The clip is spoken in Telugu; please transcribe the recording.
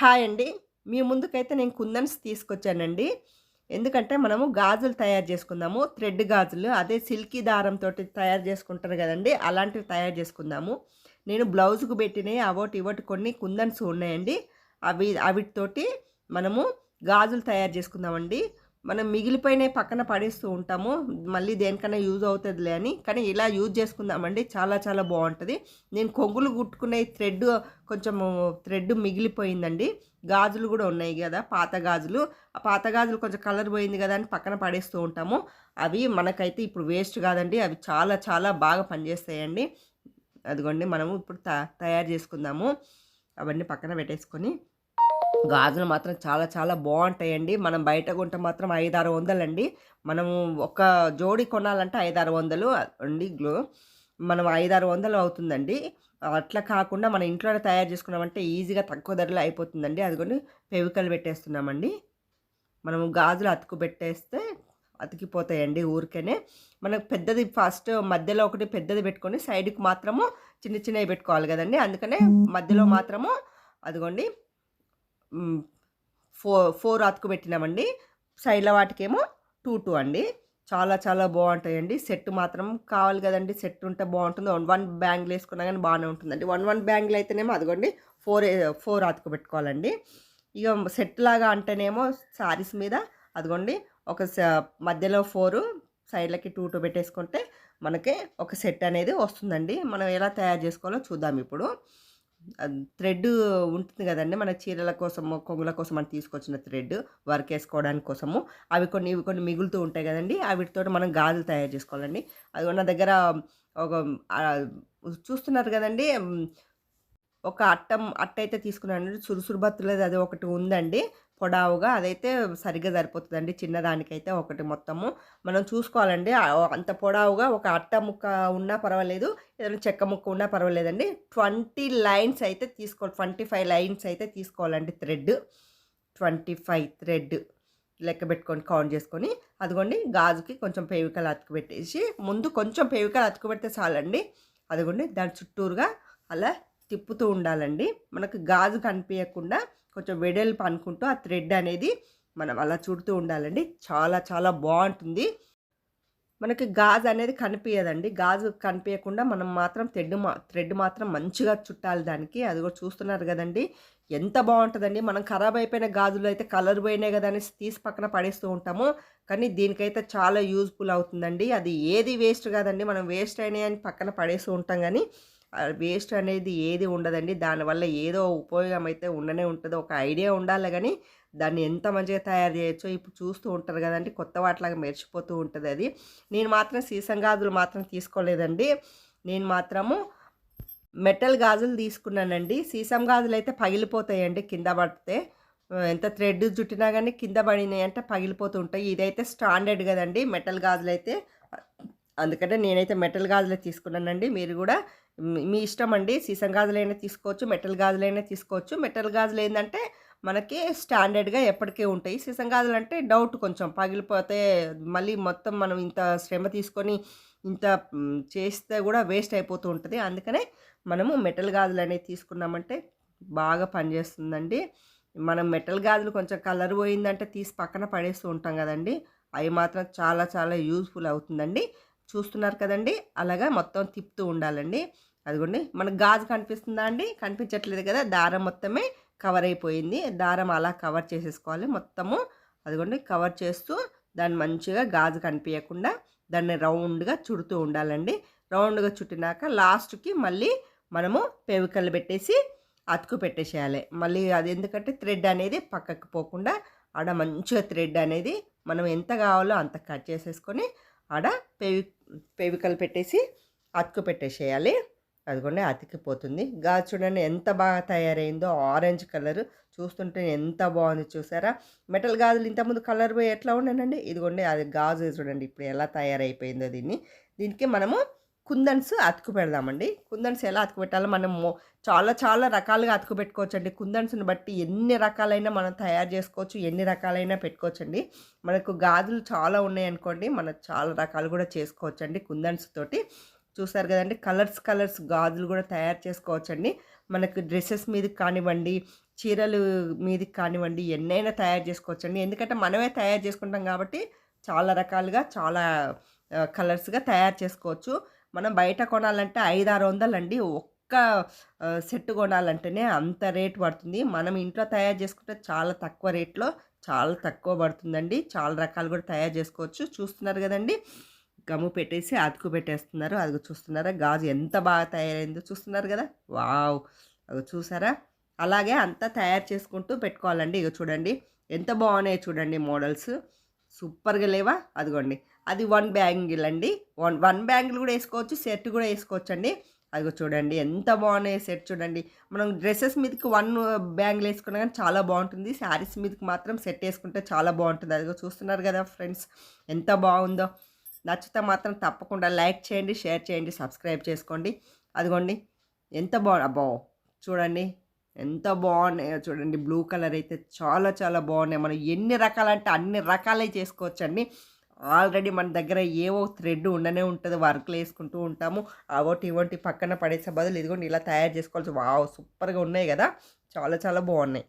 హాయ్ అండి. మీ ముందుకైతే నేను కుందన్స్ తీసుకొచ్చానండి. ఎందుకంటే మనము గాజులు తయారు చేసుకుందాము. థ్రెడ్ గాజులు అదే సిల్కీ దారంతో తయారు చేసుకుంటారు కదండి. అలాంటివి తయారు చేసుకుందాము. నేను బ్లౌజ్కు పెట్టినవి అవోటి ఇవోటి కొన్ని కుందన్స్ ఉన్నాయండి. అవి అవిటితోటి మనము గాజులు తయారు చేసుకుందామండి. మనం మిగిలిపోయిన పక్కన పడేస్తూ ఉంటాము. మళ్ళీ దేనికన్నా యూజ్ అవుతుందిలే అని. కానీ ఇలా యూజ్ చేసుకుందామండి. చాలా చాలా బాగుంటుంది. నేను కొంగులు కుట్టుకునే థ్రెడ్ కొంచెం థ్రెడ్ మిగిలిపోయిందండి. గాజులు కూడా ఉన్నాయి కదా పాత గాజులు. ఆ పాత గాజులు కొంచెం కలర్ పోయింది కదా అని పక్కన పడేస్తూ ఉంటాము. అవి మనకైతే ఇప్పుడు వేస్ట్ కాదండి. అవి చాలా చాలా బాగా పనిచేస్తాయండి. అదిగోండి మనము ఇప్పుడు తయారు చేసుకుందాము. అవన్నీ పక్కన పెట్టేసుకొని గాజులు మాత్రం చాలా చాలా బాగుంటాయండి. మనం బయట కొంటే మాత్రం ఐదు ఆరు వందలండి. మనము ఒక జోడి కొనాలంటే ఐదు ఆరు వందలు అండి గ్లో మనం ఐదు ఆరు వందలు అవుతుందండి. అట్లా కాకుండా మన ఇంట్లోనే తయారు చేసుకున్నామంటే ఈజీగా తక్కువ ధరలో అయిపోతుందండి. అదిగోండి పెవికలు పెట్టేస్తున్నామండి. మనము గాజులు అతుకు పెట్టేస్తే అతికిపోతాయండి ఊరికేనే. మనకు పెద్దది ఫస్ట్ మధ్యలో ఒకటి పెద్దది పెట్టుకొని సైడ్కి మాత్రము చిన్న చిన్నవి పెట్టుకోవాలి కదండి. అందుకనే మధ్యలో మాత్రము అదిగోండి ఫోర్ ఫోర్ అతుకు పెట్టినామండి. సైడ్ల వాటికేమో టూ టూ అండి. చాలా చాలా బాగుంటాయండి. సెట్ మాత్రం కావాలి కదండి. సెట్ ఉంటే బాగుంటుంది. వన్ వన్ బ్యాంగిల్ వేసుకున్నా కానీ బాగానే ఉంటుందండి. వన్ వన్ బ్యాంగిల్ అయితేనేమో అదిగోండి ఫోర్ ఫోర్ అతుకు పెట్టుకోవాలండి. ఇక సెట్ లాగా అంటేనేమో శారీస్ మీద అదిగోండి ఒక మధ్యలో ఫోరు సైడ్లకి టూ టూ పెట్టేసుకుంటే మనకి ఒక సెట్ అనేది వస్తుందండి. మనం ఎలా తయారు చేసుకోవాలో చూద్దాం ఇప్పుడు. థ్రెడ్ ఉంటుంది కదండి మన చీరల కోసము కొంగుల కోసం మనం తీసుకొచ్చిన థ్రెడ్ వర్క్ వేసుకోవడానికి కోసము. అవి కొన్ని ఇవి కొన్ని మిగులుతూ ఉంటాయి కదండి వీటితో మనం గాజులు తయారు చేసుకోవాలండి. అది నా దగ్గర ఒక చూస్తున్నారు కదండి ఒక అట్టం అట్ట అయితే తీసుకున్నాను సురుసురు బత్తులది అది ఒకటి ఉందండి. పొడావుగా అదైతే సరిగ్గా సరిపోతుందండి. చిన్నదానికైతే ఒకటి మొత్తము. మనం చూసుకోవాలండి. అంత పొడావుగా ఒక అట్ట ముక్క ఉన్నా పర్వాలేదు. ఏదైనా చెక్క ముక్క ఉన్నా పర్వాలేదండి. ట్వంటీ లైన్స్ అయితే తీసుకోవాలి. ట్వంటీ ఫైవ్ లైన్స్ అయితే తీసుకోవాలండి థ్రెడ్. ట్వంటీ ఫైవ్ థ్రెడ్ లెక్క పెట్టుకొని కౌంట్ చేసుకొని. అదిగోండి గాజుకి కొంచెం పేవికలు అతుకు పెట్టేసి ముందు కొంచెం పేవికలు అతుకు పెడితే చాలండి. అదిగోండి దాని చుట్టూరుగా అలా తిప్పుతూ ఉండాలండి. మనకు గాజు కనిపించకుండా కొంచెం వెడల్పు అనుకుంటూ ఆ థ్రెడ్ అనేది మనం అలా చుడుతూ ఉండాలండి. చాలా చాలా బాగుంటుంది. మనకి గాజు అనేది కనిపించదండి గాజు కనిపించకుండా మనం మాత్రం థ్రెడ్ మా థ్రెడ్ మాత్రం మంచిగా చుట్టాలి దానికి. అది కూడా చూస్తున్నారు కదండి. ఎంత బాగుంటుందండి. మనం ఖరాబ్ అయిపోయిన గాజులు అయితే కలర్ పోయినాయి కదా అనేసి తీసి పక్కన పడేస్తూ ఉంటాము. కానీ దీనికైతే చాలా యూజ్ఫుల్ అవుతుందండి. అది ఏది వేస్ట్ కాదండి. మనం వేస్ట్ అయినాయి అని పక్కన పడేస్తూ ఉంటాం కానీ వేస్ట్ అనేది ఏది ఉండదండి. దానివల్ల ఏదో ఉపయోగం అయితే ఉండనే ఉంటుంది. ఒక ఐడియా ఉండాలి కానీ దాన్ని ఎంత మంచిగా తయారు చేయొచ్చో ఇప్పుడు చూస్తూ ఉంటారు కదండి. కొత్త వాటిలాగా మెరిచిపోతూ ఉంటుంది అది. నేను మాత్రం సీసం గాజులు మాత్రం తీసుకోలేదండి. నేను మాత్రము మెటల్ గాజులు తీసుకున్నానండి. సీసం గాజులు అయితే పగిలిపోతాయండి కింద పడితే. ఎంత థ్రెడ్ జుట్టినా కానీ కింద పడినాయి అంటే పగిలిపోతూ ఉంటాయి. ఇదైతే స్టాండర్డ్ కదండి మెటల్ గాజులు అయితే. అందుకనే నేనైతే మెటల్ గాజులే తీసుకున్నానండి. మీరు కూడా మీ ఇష్టం అండి సీసం గాజులైనా తీసుకోవచ్చు మెటల్ గాజులైనా తీసుకోవచ్చు. మెటల్ గాజులు ఏంటంటే మనకి స్టాండర్డ్గా ఎప్పటికే ఉంటాయి. సీసం గాజులు అంటే డౌట్ కొంచెం పగిలిపోతే మళ్ళీ మొత్తం మనం ఇంత శ్రమ తీసుకొని ఇంత చేస్తే కూడా వేస్ట్ అయిపోతూ ఉంటుంది. అందుకనే మనము మెటల్ గాజులు అనేవి తీసుకున్నామంటే బాగా పనిచేస్తుందండి. మనం మెటల్ గాజులు కొంచెం కలర్ పోయిందంటే తీసి పక్కన పడేస్తూ ఉంటాం కదండి. అవి మాత్రం చాలా చాలా యూజ్ఫుల్ అవుతుందండి. చూస్తున్నారు కదండి. అలాగా మొత్తం తిప్పుతూ ఉండాలండి. అదిగోండి మనకు గాజు కనిపిస్తుందా అండి? కనిపించట్లేదు కదా. దారం మొత్తమే కవర్ అయిపోయింది. దారం అలా కవర్ చేసేసుకోవాలి మొత్తము. అదిగోండి కవర్ చేస్తూ దాన్ని మంచిగా గాజు కనిపించకుండా దాన్ని రౌండ్గా చుడుతూ ఉండాలండి. రౌండ్గా చుట్టినాక లాస్ట్కి మళ్ళీ మనము పెవికలు పెట్టేసి అతుకు పెట్టేసేయాలి. మళ్ళీ అది ఎందుకంటే థ్రెడ్ అనేది పక్కకు పోకుండా ఆడ మంచిగా థ్రెడ్ అనేది మనం ఎంత కావాలో అంత కట్ చేసేసుకొని ఆడ పెవి పెవికలు పెట్టేసి అతుకు పెట్టేసేయాలి. అదిగోండి అతికిపోతుంది గాజు చూడండి ఎంత బాగా తయారైందో. Orange colour. చూస్తుంటే ఎంత బాగుంది చూసారా? మెటల్ గాజులు ఇంతకుముందు కలర్ పోయి ఎట్లా ఉండేనండి? ఇదిగోండి అది గాజు చూడండి ఇప్పుడు ఎలా తయారైపోయిందో దీన్ని. దీనికి మనము కుందన్స్ అతుకు పెడదామండి. కుందన్స్ ఎలా అతుకు పెట్టాలో మనము చాలా చాలా రకాలుగా అతుకు పెట్టుకోవచ్చండి. కుందన్స్ని బట్టి ఎన్ని రకాలైనా మనం తయారు చేసుకోవచ్చు ఎన్ని రకాలైనా పెట్టుకోవచ్చండి. మనకు గాజులు చాలా ఉన్నాయనుకోండి మనం చాలా రకాలు కూడా చేసుకోవచ్చండి కుందన్స్ తోటి. చూసారు కదండి కలర్స్ కలర్స్ గాజులు కూడా తయారు చేసుకోవచ్చండి. మనకు డ్రెస్సెస్ మీదకి కానివ్వండి చీరలు మీదకి కానివ్వండి ఎన్నైనా తయారు చేసుకోవచ్చండి. ఎందుకంటే మనమే తయారు చేసుకుంటాం కాబట్టి చాలా రకాలుగా చాలా కలర్స్గా తయారు చేసుకోవచ్చు. మనం బయట కొనాలంటే ఐదు ఆరు వందలండి ఒక్క సెట్ కొనాలంటేనే అంత రేట్ పడుతుంది. మనం ఇంట్లో తయారు చేసుకుంటే చాలా తక్కువ రేట్లో చాలా తక్కువ పడుతుందండి. చాలా రకాలు కూడా తయారు చేసుకోవచ్చు. చూస్తున్నారు కదండి. గమ్ము పెట్టేసి అతుకు పెట్టేస్తున్నారు. అది చూస్తున్నారా? గాజు ఎంత బాగా తయారైందో చూస్తున్నారు కదా. వావ్! అది చూసారా? అలాగే అంతా తయారు చేసుకుంటూ పెట్టుకోవాలండి. ఇక చూడండి. ఎంత బాగున్నాయో చూడండి మోడల్స్. సూపర్గా లేవా? అదిగోండి. అది వన్ బ్యాంగిల్ అండి. వన్ వన్ బ్యాంగిల్ కూడా వేసుకోవచ్చు సెట్ కూడా వేసుకోవచ్చు అండి అదిగో చూడండి ఎంత బాగున్నాయి సెట్ చూడండి. మనం డ్రెస్సెస్ మీదకి వన్ బ్యాంగిల్ వేసుకున్నా కానీ చాలా బాగుంటుంది. శారీస్ మీదకి మాత్రం సెట్ వేసుకుంటే చాలా బాగుంటుంది. అదిగో చూస్తున్నారు కదా ఫ్రెండ్స్ ఎంత బాగుందో. నచ్చితే మాత్రం తప్పకుండా లైక్ చేయండి షేర్ చేయండి సబ్స్క్రైబ్ చేసుకోండి. అదిగోండి ఎంత బాగు అబ్బో చూడండి ఎంత బాగున్నాయో చూడండి. బ్లూ కలర్ అయితే చాలా చాలా బాగున్నాయి. మనం ఎన్ని రకాలంటే అన్ని రకాలే చేసుకోవచ్చండి. ఆల్రెడీ మన దగ్గర ఏవో థ్రెడ్ ఉండనే ఉంటుంది. వర్క్లు వేసుకుంటూ ఉంటాము. అవోటి ఇవోటి పక్కన పడేసే బదులు ఇదిగోండి ఇలా తయారు చేసుకోవాల్సి వావ్ సూపర్గా ఉన్నాయి కదా. చాలా చాలా బాగున్నాయి.